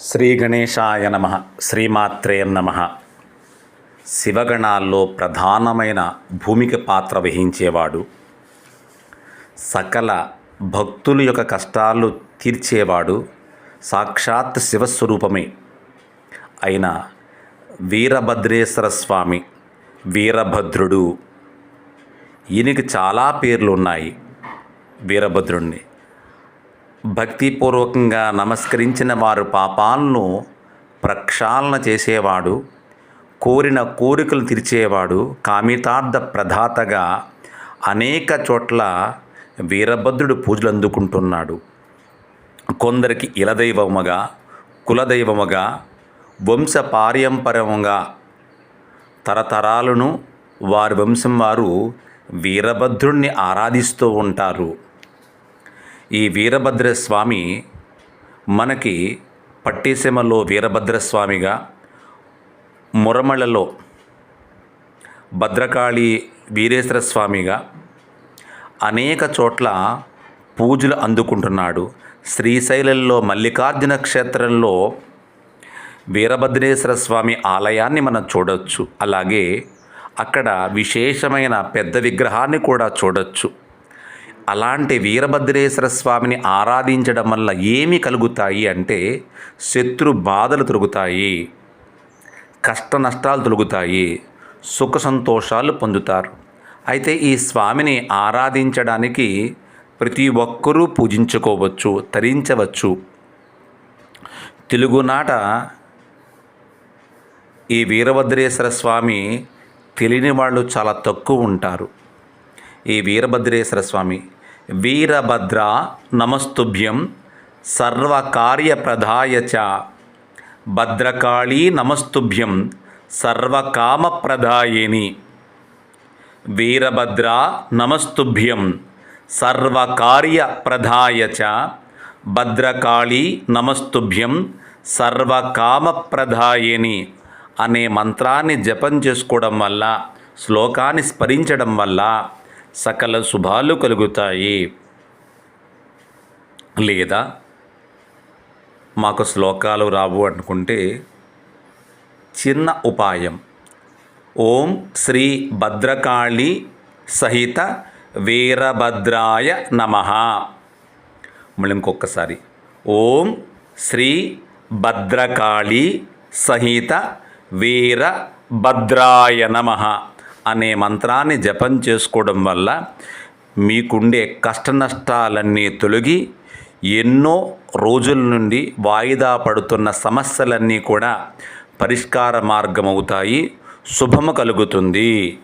శ్రీ గణేశాయ నమ. శ్రీమాత్రే నమ. శివగణాల్లో ప్రధానమైన భూమిక పాత్ర వహించేవాడు. సకల భక్తుల యొక్క కష్టాలు తీర్చేవాడు. సాక్షాత్ శివస్వరూపమే. అయిన వీరభద్రేశ్వర స్వామి వీరభద్రుడు. ఈయనకి చాలా పేర్లు ఉన్నాయి వీరభద్రుణ్ణి. భక్తిపూర్వకంగా నమస్కరించిన వారు పాపాలను ప్రక్షాళన చేసేవాడు కోరిన కోరికలు తీర్చేవాడు కామితార్థ ప్రధాతగా అనేక చోట్ల వీరభద్రుడు పూజలు అందుకుంటున్నాడు. కొందరికి ఇలదైవముగా కులదైవముగా వంశ పారంపర్యముగా తరతరాలను వారి వంశం వారు వీరభద్రుణ్ణి ఆరాధిస్తూ ఉంటారు. ఈ వీరభద్రస్వామి మనకి పట్టిసీమలో వీరభద్రస్వామిగా మురమలలో భద్రకాళి వీరేశ్వర స్వామిగా అనేక చోట్ల పూజలు అందుకుంటున్నాడు. శ్రీశైలంలో మల్లికార్జున క్షేత్రంలో వీరభద్రేశ్వర స్వామి ఆలయాన్ని మనం చూడొచ్చు. అలాగే అక్కడ విశేషమైన పెద్ద విగ్రహాన్ని కూడా చూడొచ్చు. అలాంటి వీరభద్రేశ్వర స్వామిని ఆరాధించడం వల్ల ఏమి కలుగుతాయి అంటే శత్రు బాధలు తొలుగుతాయి కష్ట నష్టాలు తొలుగుతాయి సుఖ సంతోషాలు పొందుతారు. అయితే ఈ స్వామిని ఆరాధించడానికి ప్రతి ఒక్కరూ పూజించుకోవచ్చు తరించవచ్చు. తెలుగునాట ఈ వీరభద్రేశ్వర స్వామి తెలియని వాళ్ళు చాలా తక్కువ ఉంటారు. ఈ వీరభద్రేశ్వర స్వామి వీరభద్ర నమస్తుభ్యం సర్వకార్యప్రదాయ చ. భద్రకాళీ నమస్తుభ్యం సర్వకామప్రదాయిని వీరభద్ర నమస్తుభ్యం సర్వకార్యప్రదాయ చ. భద్రకాళీ నమస్తుభ్యం సర్వకామప్రదాయిని అనే మంత్రాన్ని జపం చేసుకోవడం వల్ల శ్లోకాన్ని స్మరించడం వల్ల సకల శుభాలు కలుగుతాయి. లేదా మాకు శ్లోకాలు రావు అనుకుంటే చిన్న ఉపాయం. ఓం శ్రీ భద్రకాళి సహిత వీరభద్రాయ నమ. మళ్ళీ ఇంకొకసారి. ఓం శ్రీ భద్రకాళి సహిత వీరభద్రాయ నమ. అనే మంత్రాన్ని జపం చేసుకోవడం వల్ల మీకుండే కష్ట నష్టాలన్నీ తొలగి ఎన్నో రోజుల నుండి వాయిదా పడుతున్న సమస్యలన్నీ కూడా పరిష్కార మార్గమవుతాయి. శుభము కలుగుతుంది.